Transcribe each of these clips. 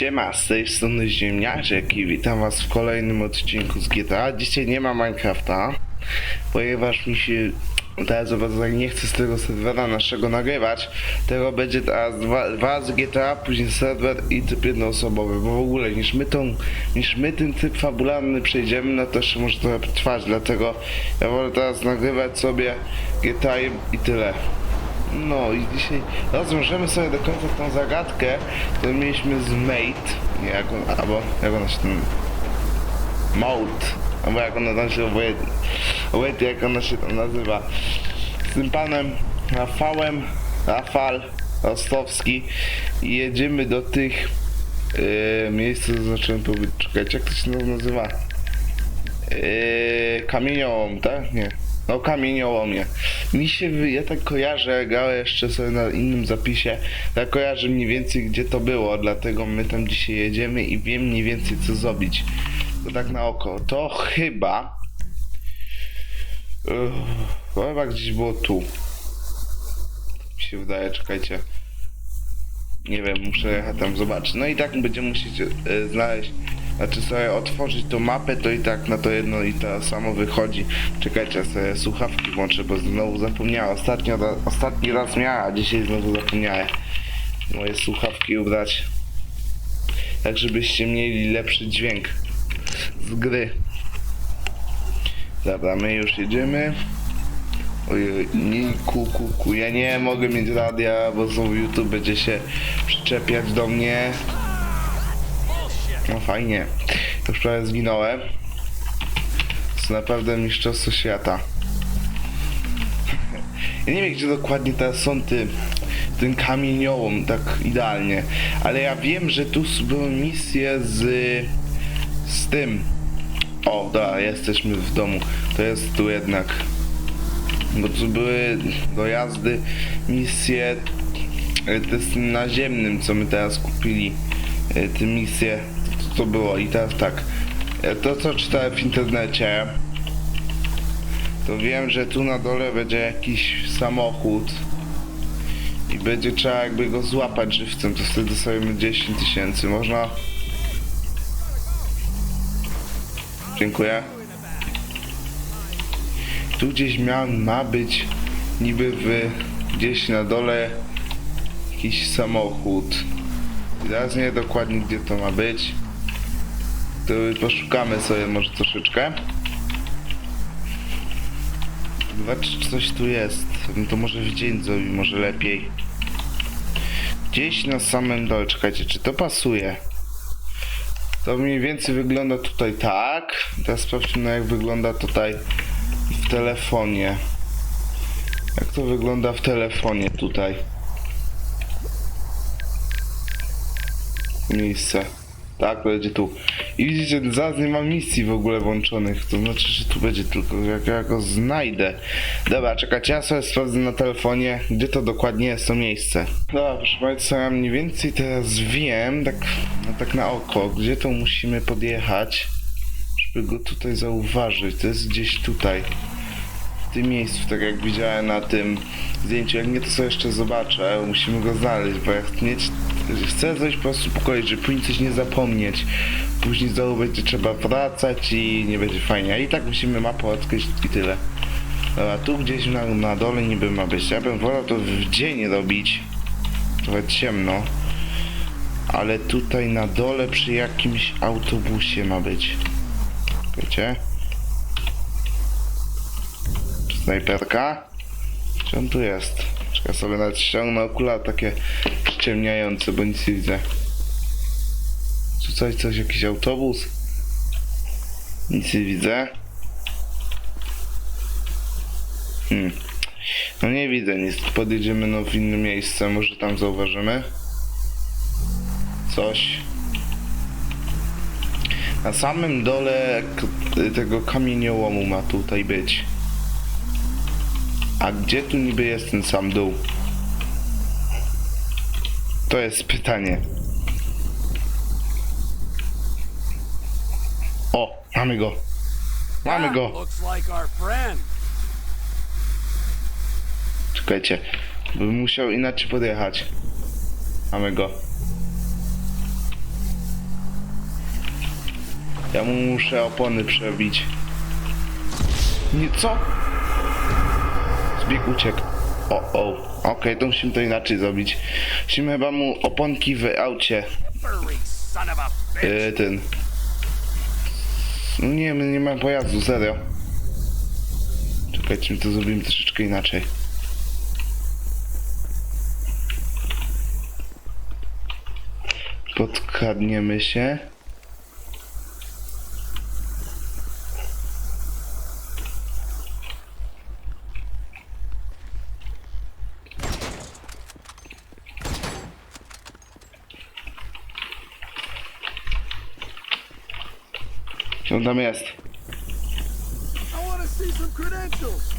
Siema, z tej strony Ziemniaczek i witam was w kolejnym odcinku z GTA. Dzisiaj nie ma Minecrafta, ponieważ mi się teraz nie chce z tego serwera naszego nagrywać. Tego będzie teraz dwa, dwa z GTA, później serwer i typ jednoosobowy, bo w ogóle niż my, tą, niż my ten typ fabularny przejdziemy, no to jeszcze może trochę trwać, dlatego ja wolę teraz nagrywać sobie GTA i tyle. No i dzisiaj rozwiążemy sobie do końca tą zagadkę, którą mieliśmy z Mate, nie, jak on, albo jak ona się tam... Mode, albo jak ona tam się obojętnie, jak ona się tam nazywa. Z tym panem Rafałem, Rafal Rostowski i jedziemy do tych yy, miejsc, zacząłem powiedzieć, czekajcie, jak to się nazywa? Yy, kamieniołom, tak? Nie. No kamieniołomie. Mi się, ja tak kojarzę, grałem jeszcze sobie na innym zapisie, tak kojarzę mniej więcej gdzie to było, dlatego my tam dzisiaj jedziemy i wiem mniej więcej co zrobić. To tak na oko. To chyba... Uff, to chyba gdzieś było tu. Mi się wydaje, czekajcie. Nie wiem, muszę jechać tam zobaczyć. No i tak będziemy musieć e, znaleźć, znaczy sobie otworzyć tą mapę, to i tak na to jedno i to samo wychodzi. Czekajcie, ja sobie słuchawki włączę, bo znowu zapomniałem. Ostatnio, ostatni raz miałem, a dzisiaj znowu zapomniałem moje słuchawki ubrać. Tak, żebyście mieli lepszy dźwięk z gry. Dobra, my już jedziemy. Ojej, nie, ku, ku, ku. Ja nie mogę mieć radia, bo znowu YouTube będzie się przyczepiać do mnie. No fajnie. Już prawie zginąłem. To naprawdę mistrzostwo świata. Ja nie wiem, gdzie dokładnie teraz są ty, ten kamieniołom, tak idealnie. Ale ja wiem, że tu były misje z, z tym. O, da, jesteśmy w domu. To jest tu jednak. Bo tu były dojazdy, misje e, to jest naziemnym, co my teraz kupili. e, Te misje, to, było i teraz tak. e, To co czytałem w internecie, to wiem, że tu na dole będzie jakiś samochód i będzie trzeba jakby go złapać żywcem, to wtedy dostajemy 10 tysięcy. Można... Dziękuję. Tu gdzieś ma, ma być niby w, gdzieś na dole jakiś samochód. Teraz nie dokładnie gdzie to ma być. Poszukamy sobie może troszeczkę. Zobacz czy coś tu jest. No to może w dzień zrobi, może lepiej. Gdzieś na samym dole, czekajcie, czy to pasuje? To mniej więcej wygląda tutaj tak. Teraz sprawdźmy jak wygląda tutaj w telefonie. Jak to wygląda w telefonie tutaj? Miejsce. Tak, będzie tu. I widzicie, zaraz nie ma misji w ogóle włączonych. To znaczy, że tu będzie tylko, jak ja go znajdę. Dobra, czekajcie, ja sobie sprawdzę na telefonie, gdzie to dokładnie jest to miejsce. Dobra, proszę Państwa, ja mniej więcej teraz wiem, tak, no tak na oko, gdzie to musimy podjechać, żeby go tutaj zauważyć. To jest gdzieś tutaj w tym miejscu, tak jak widziałem na tym zdjęciu. Jak nie, to sobie jeszcze zobaczę. Musimy go znaleźć, bo jak mieć, chcę coś po prostu pokoić, żeby później coś nie zapomnieć. Później znowu będzie trzeba wracać i nie będzie fajnie. A i tak musimy mapę odkryć i tyle. Dobra, tu gdzieś na, na dole niby ma być. Ja bym wolał to w dzień robić. Trochę ciemno. Ale tutaj na dole przy jakimś autobusie ma być. Wiecie? Snajperka? Czy on tu jest? Czekaj sobie nawet ściągnę okulary takie przyciemniające, bo nic nie widzę. Tu coś, jakiś autobus? Nic nie widzę. Hmm. No nie widzę nic. Podjedziemy no w inne miejsce, może tam zauważymy. Coś. Na samym dole tego kamieniołomu ma tutaj być. A gdzie tu niby jest ten sam dół? To jest pytanie. O, mamy go. Mamy go. Czekajcie. Bym musiał inaczej podjechać. Mamy go. Ja mu muszę opony przebić. Nie, co? Zbieg uciekł. O, o. Okej, to musimy to inaczej zrobić. Musimy chyba mu oponki w aucie. Yy, ten. No nie, my nie mamy pojazdu, serio. Czekajcie, my to zrobimy troszeczkę inaczej. Podkradniemy się. Credentials.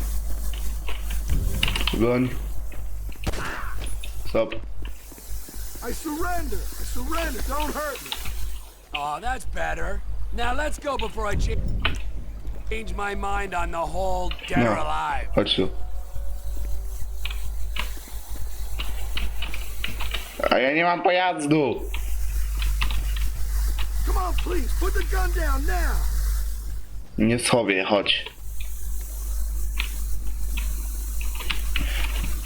Broń. Stop. I surrender. I surrender. Don't hurt me. Oh, that's better. Now let's go before I cha- change my mind on the whole dead or No. alive. Chodź tu. A ja nie mam pojazdu. Please. Put the gun down now. Nie schowię, chodź.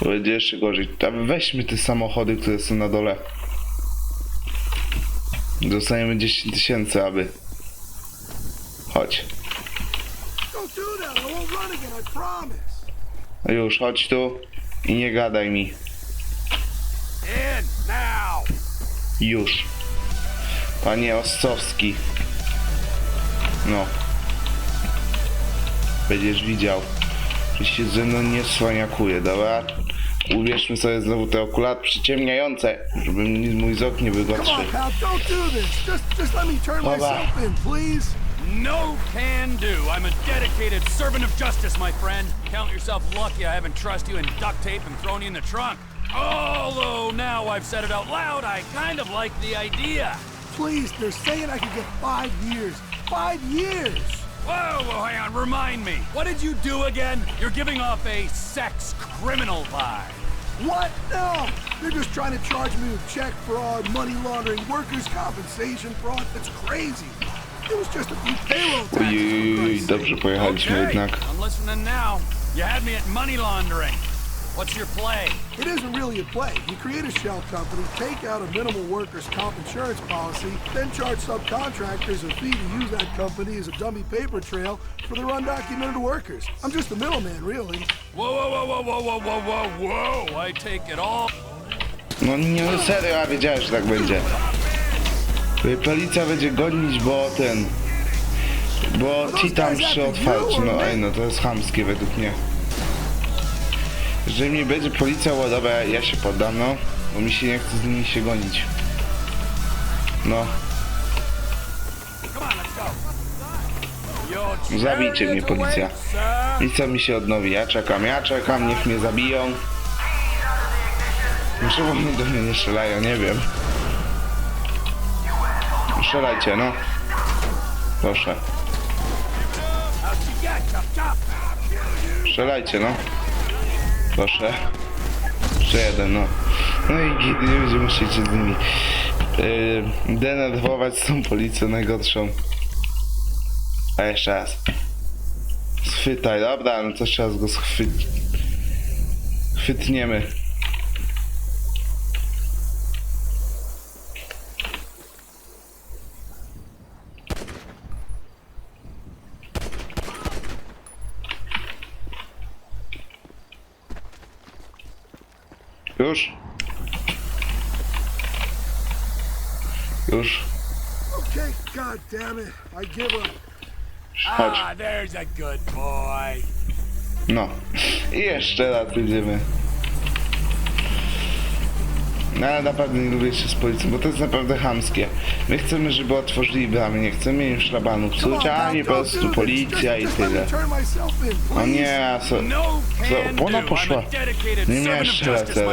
Będzie jeszcze gorzej. Weźmy te samochody, które są na dole. Dostaniemy 10 tysięcy, aby. Chodź. Już, chodź tu i nie gadaj mi. In Już. Panie Ossowski. No. Będziesz widział, że się ze mną nie swaniakuje, dobra? Ubierzmy sobie znowu te okulary przyciemniające, żeby mi mój wzrok nie please. No can do. I'm a dedicated servant of justice, my friend. Count yourself lucky I haven't trussed you in duct tape and thrown you in the trunk. Although now I've said it out loud, I kind of like the idea. Please, they're saying I could get five years. Five years. Whoa, whoa, hang on, remind me. What did you do again? You're giving off a sex criminal vibe. What? No! They're just trying to charge me with check fraud, money laundering, workers' compensation fraud. It's crazy. It was just a few payroll taxes. Ojej, for Christ's dobrze sake. pojechaliśmy Okay, jednak. I'm listening now. You had me at money laundering. What's your play? It isn't really a play. You create a shell company, take out a minimal workers' comp insurance policy, then charge subcontractors a fee to use that company as a dummy paper trail for their undocumented workers. I'm just a middleman, really. Whoa, whoa, whoa, whoa, whoa, whoa, whoa, whoa! I take it all. No nie serio, a wiedziałem, że tak będzie. Policja będzie gonić, bo ten... Bo ci tam przy otwarczy. No ej, no to jest chamskie według mnie. Jeżeli mnie będzie policja ładowa, ja się poddam, no. Bo mi się nie chce z nimi się gonić. No, Zabijcie mnie, policja. i co mi się odnowi? Ja czekam, ja czekam, niech mnie zabiją. Czemu oni do mnie nie strzelają, nie wiem. Strzelajcie, no. Proszę. Strzelajcie, no. Proszę. Jeszcze jeden, no. No i nie będziemy musieć z nimi yy, denerwować z tą policją najgorszą. A jeszcze raz. Schwytaj, dobra, no to trzeba go schwycić. Chwytniemy. Już? Już? Okay, god damn it. I give up. Chodź. Ah, there's a good boy. No. I jeszcze raz jedziemy. No ale naprawdę nie lubię się z policją, bo to jest naprawdę hamskie. My chcemy, żeby otworzyli bramy, nie chcemy im szlabanu psuć, a nie po prostu policja i tyle. O nie, a co? co? Ona poszła. Nie miałem szlacera.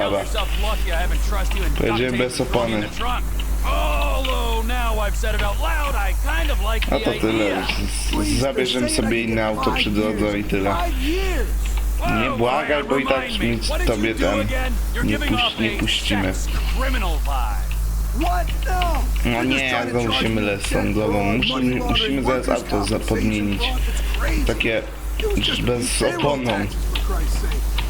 Dobra. Pojedziemy bez opony. A to tyle. Zabierzemy sobie inne auto przy drodze i tyle. Nie błagaj, bo i tak nic tobie ten nie, puś nie puścimy. No nie, albo musimy les sądową. Musimy, musimy zaraz auto zapodmienić. Takie bez oponą.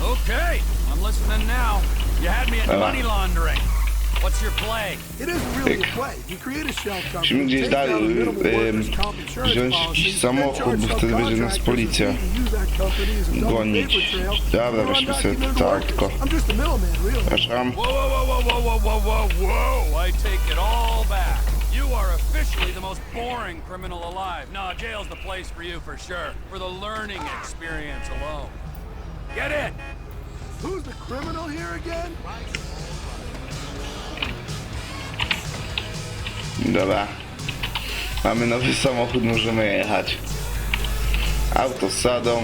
Okay, I'm listening now. You had me at money laundering. What's your play? It isn't really a play. You create a shell company. Musimy gdzieś dalej. Wziąć samochód, bo wtedy będzie nas policja gonić. Dobra, weźmy sobie tak, tylko... Przepraszam. I take it all back. You are officially the most boring criminal alive. No, jail's the place for you for sure. For the learning experience alone. Get it! Who's the criminal here again? Dobra. Mamy nowy samochód, możemy jechać. Autosadą.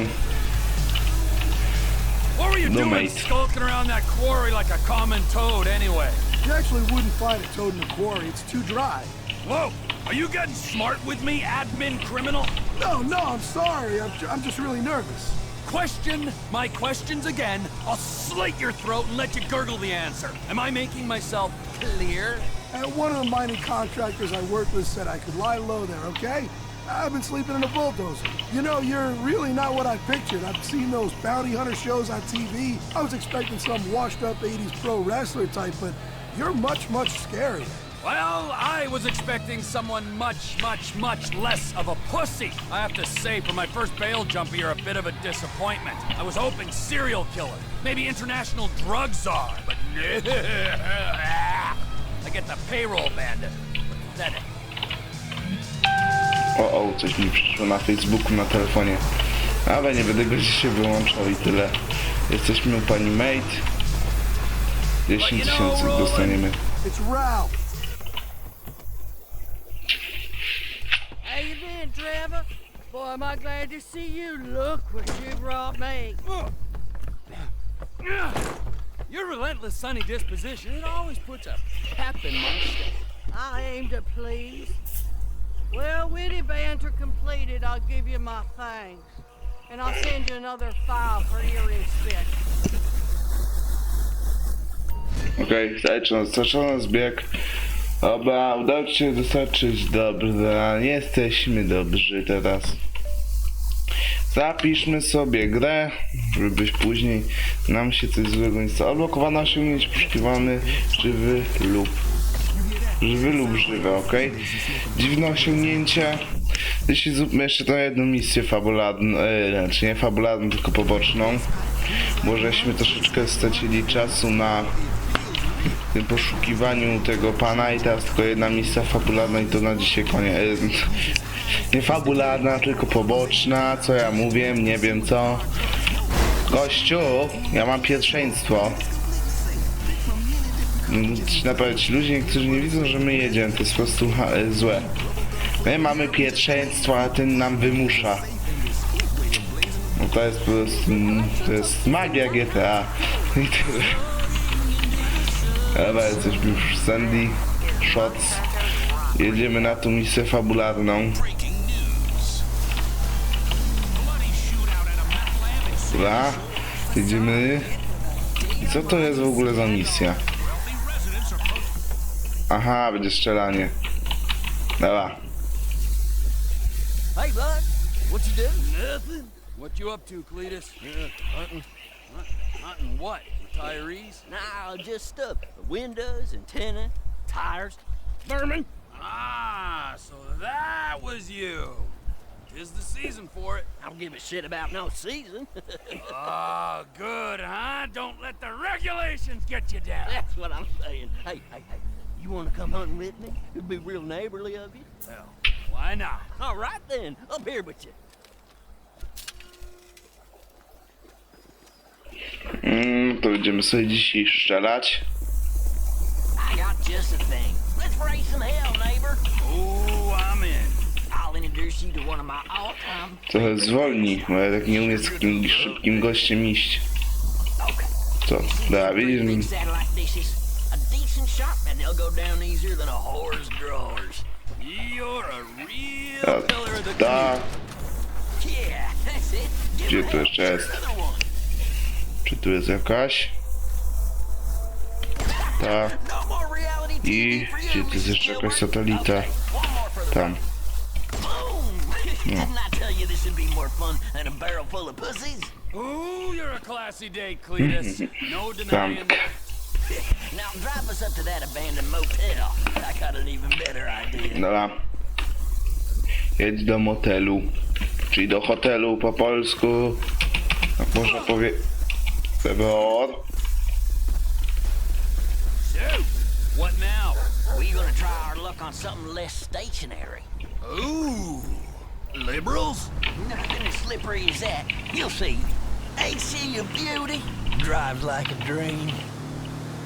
What were you No, doing mate. skulking around that quarry like a common toad anyway? You actually wouldn't find a toad in a quarry. It's too dry. Whoa! Are you getting smart with me, admin criminal? No, no, I'm sorry. I'm, ju- I'm just really nervous. Question my questions again. I'll slit your throat and let you gurgle the answer. Am I making myself clear? And one of the mining contractors I worked with said I could lie low there, okay? I've been sleeping in a bulldozer. You know, you're really not what I pictured. I've seen those bounty hunter shows on TV. I was expecting some washed up 80s pro wrestler type, but you're much, much scarier. Well, I was expecting someone much, much, much less of a pussy. I have to say, for my first bail jumper, you're a bit of a disappointment. I was hoping serial killer, maybe international drug czar, but get the payroll bandit. Pathetic. O, o, coś mi przyszło na Facebooku, na telefonie. Ale nie będę go dzisiaj wyłączał i tyle. Jesteśmy u pani Mate. 10 tysięcy dostaniemy. It's Ralph. How you been, Trevor? Boy, am I glad to see you. Look what you brought me. Your relentless sunny disposition, it always puts a pep in my step. I aim to please. Well, witty banter completed, I'll give you my thanks. And I'll send you another file for your inspection. Okej, okay, zaczęło zbieg. Dobra, udało ci się dostarczyć. Dobra, nie jesteśmy dobrzy teraz. Zapiszmy sobie grę, żebyś później nam się coś złego nie stało. Odblokowano osiągnięcie poszukiwany żywy lub żywy lub żywy, ok? Dziwne osiągnięcie. Jeśli zróbmy jeszcze tą jedną misję fabularną, e, znaczy nie fabularną, tylko poboczną. Bo żeśmy troszeczkę stracili czasu na poszukiwaniu tego pana i teraz tylko jedna misja fabularna i to na dzisiaj koniec. Nie fabularna, tylko poboczna, co ja mówię, nie wiem co. Gościu, ja mam pierwszeństwo. Naprawdę ci ludzie, którzy nie widzą, że my jedziemy, to jest po prostu e, złe. My mamy pierwszeństwo, a ten nam wymusza. No to jest po prostu, mm, to jest magia GTA. I tyle. Dobra, jesteśmy już Sandy Shots. Jedziemy na tą misję fabularną. Dobra, jedziemy. Co to jest w ogóle za misja? Aha, będzie strzelanie. Dobra. Hey, bud, what you doing? Nothing. What you up to, Cletus? Uh, hunting. Hunting what? Retirees? Nah, just stuff. Windows, antenna, tires, vermin. Ah, so that was you. Tis the season for it. I don't give a shit about no season. Ah, good, huh? Don't let the regulations get you down. That's what I'm saying. Hey, hey, hey, you want to come hunting with me? It'd be real neighborly of you. Well, why not? All right then, up here with you. Mm, to będziemy sobie dzisiaj strzelać. I got just a thing. Let's raise some hell, neighbor. Oh, I'm in. Trochę zwolni, bo ja tak nie umiem z takim szybkim gościem iść. Co? Da, widzisz mi? A, da. Gdzie tu jeszcze jest? Czy tu jest jakaś? Tak. I gdzie tu jest jeszcze jakaś satelita? Tam. Boom! Didn't I tell you this would be more fun than a barrel full of pussies? Ooh, you're a classy date, Cletus. No denying. Now drive us up to that abandoned motel. I got an even better idea. Dobra. Jedź do motelu. Czyli do hotelu po polsku. Jak można powiedzieć. Sebor. So, what now? We're gonna try our luck on something less stationary. Ooh, liberals? Nothing as slippery as that. You'll see. Ain't she a beauty? Drives like a dream.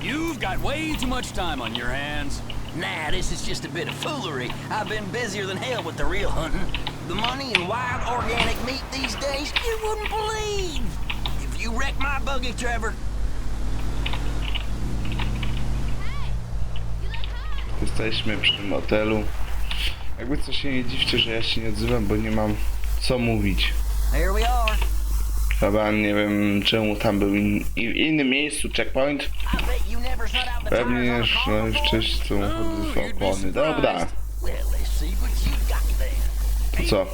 You've got way too much time on your hands. Nah, this is just a bit of foolery. I've been busier than hell with the real hunting. The money in wild organic meat these days, you wouldn't believe. If you wreck my buggy, Trevor, Jesteśmy przy motelu. Jakby co się nie dziwcie, że ja się nie odzywam, bo nie mam co mówić. there we are. Chyba nie wiem czemu tam był in, in, w innym miejscu checkpoint. Pewnie no, wcześniej samochody są opony. Dobra, to co?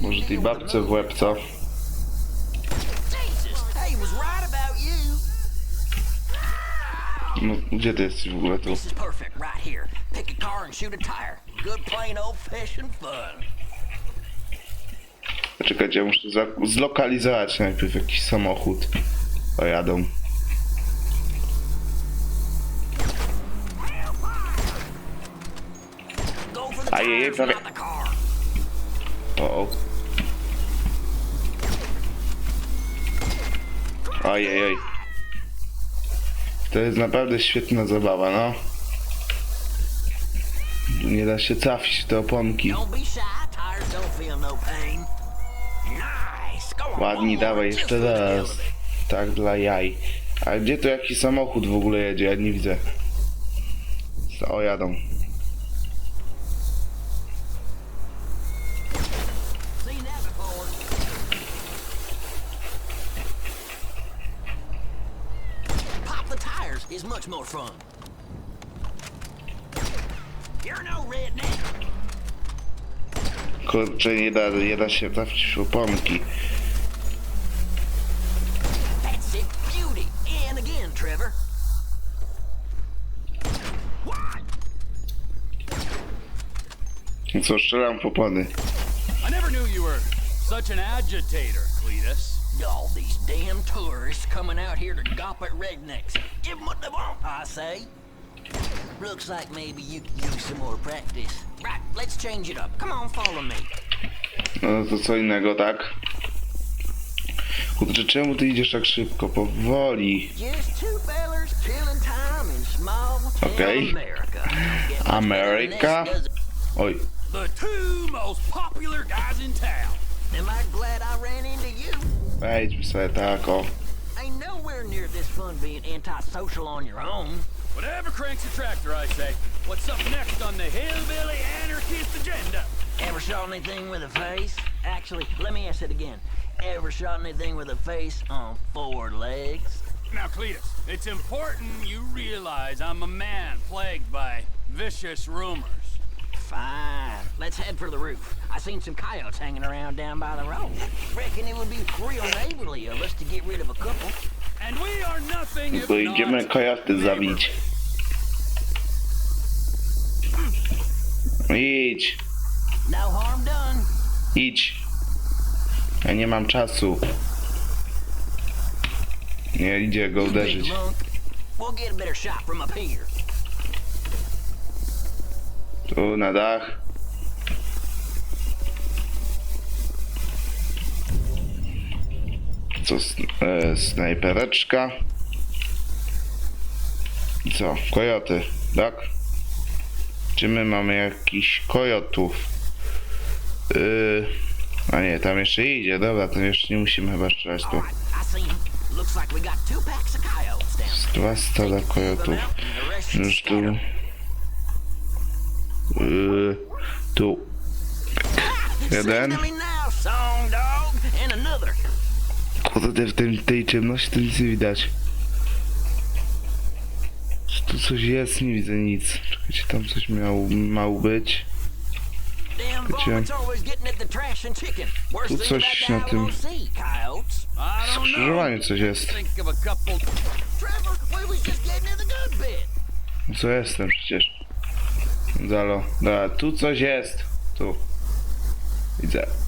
Może tej babce w łeb, co? Jesus, he was right about you. No, gdzie ty jesteś w ogóle tu? This is perfect right here. Pick a car and shoot a tire. Good plain old-fashioned fun. Czekajcie, ja muszę za- zlokalizować najpierw jakiś samochód. Pojadą. Go for the tires, the car. O, o. Ojej, oj. To jest naprawdę świetna zabawa, no. Nie da się trafić te oponki. No Ładnie, dawaj jeszcze raz. Tak dla jaj. A gdzie tu jakiś samochód w ogóle jedzie? Ja nie widzę. O, jadą. Is much more fun. You're no redneck. Kurczę, nie da, nie da się trafić w oponki. That's it. Beauty. And again, Trevor. What? Co, strzelam w opony. I never knew you were such an agitator, Cletus. All these damn tourists coming out here to gawp at rednecks. Give them what they want, I say. Looks like maybe you can use some more practice. Right, let's change it up. Come on, follow me. No to co innego, tak? Kurczę, czemu ty idziesz tak szybko? Powoli. Okej. Okay. Ameryka. Oj. Wejdźmy sobie tak, o. Near this fun being antisocial on your own. Whatever cranks the tractor, I say. What's up next on the hillbilly anarchist agenda? Ever shot anything with a face? Actually, let me ask it again. Ever shot anything with a face on four legs? Now, Cletus, it's important you realize I'm a man plagued by vicious rumors. Fine. Let's head for the roof. I seen some coyotes hanging around down by the road. Reckon it would be real neighborly of us to get rid of a couple. To idziemy kojoty zabić. Idź, No done. idź. Ja nie mam czasu. Nie idzie go uderzyć. Tu na dach. Co, e, snajpereczka. I co? Kojoty, tak? Czy my mamy jakiś kojotów? Yy, a nie, tam jeszcze idzie, dobra, to jeszcze nie musimy chyba strzelać tu. There. Dwa stada kojotów. Już tu. Yy, tu. Jeden. Another. Kurde, w tej, tej ciemności to nic nie widać. Tu coś jest, nie widzę nic. Czekajcie, tam coś miał, miał być. Worst Tu coś na tym-. Skrzyżowanie coś jest. Bit. Co jestem przecież? Zalo. Dobra, tu coś jest. Tu. Widzę.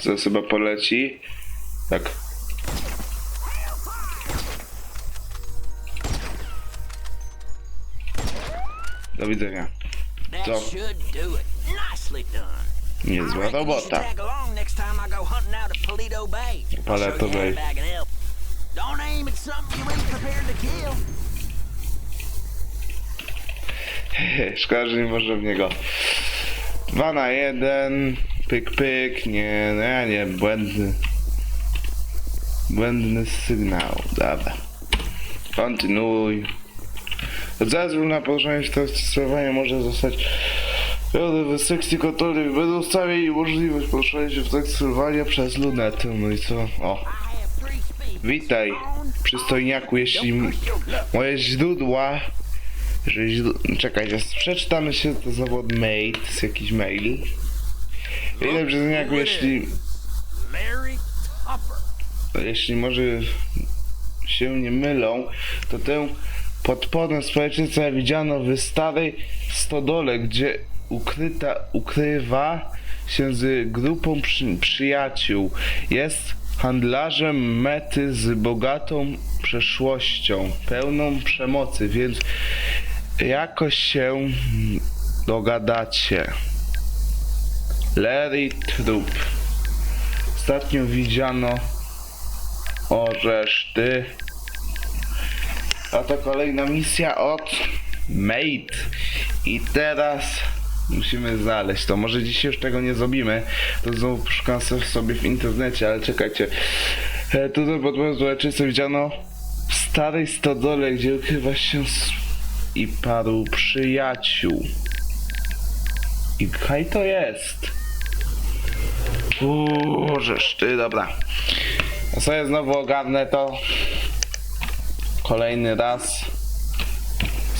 Co chyba poleci? Tak. Do widzenia. I Niezła robota. tag along next time I go hunting out at Polito Bay. I'll Paleto show you how Bay. to bag an elk. Don't aim at something you ain't prepared to kill. Szkoda, że nie można w niego. Dwa na jeden. Pyk, pyk. Nie, no ja nie, błędny. Błędny sygnał. Dobra. Kontynuuj. Zezwól na poruszanie się testowania może zostać w sekcji kontroli będą ustawieni możliwość poruszania się w trakcie sterowania przez lunetę. No i co? O. Witaj, przystojniaku, jeśli moje źródła... Że źród... Czekajcie, przeczytamy się to znowu od mail, to jest jakiś mail. Witaj, przystojniaku, jeśli... Larry Tupper. Jeśli może się nie mylą, to tę podporę społecznicę widziano w starej stodole, gdzie ukryta, ukrywa się z grupą przy, przyjaciół. Jest handlarzem mety z bogatą przeszłością, pełną przemocy, więc jakoś się dogadacie. Larry Trup. Ostatnio widziano o reszty. A to kolejna misja od Mate. I teraz musimy znaleźć to. Może dzisiaj już tego nie zrobimy. To znowu poszukam sobie w internecie, ale czekajcie. E, tutaj pod leczycy widziano w starej stodole, gdzie ukrywa się i paru przyjaciół. I kaj to jest? Uuu, żeż ty, dobra. Ja sobie znowu ogarnę to kolejny raz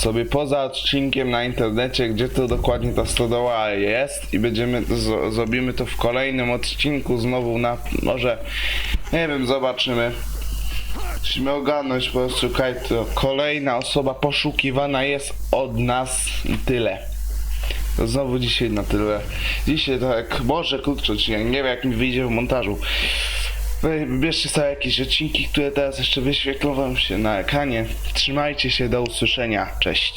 sobie poza odcinkiem na internecie, gdzie to dokładnie ta stodoła jest i będziemy zrobimy to w kolejnym odcinku znowu na może nie wiem, zobaczymy. Musimy ogarnąć po prostu kaj to kolejna osoba poszukiwana jest od nas i tyle. Znowu dzisiaj na tyle. Dzisiaj tak może krótszy nie wiem jak mi wyjdzie w montażu. Wybierzcie sobie jakieś odcinki, które teraz jeszcze wyświetlą wam się na ekranie. Trzymajcie się, do usłyszenia. Cześć.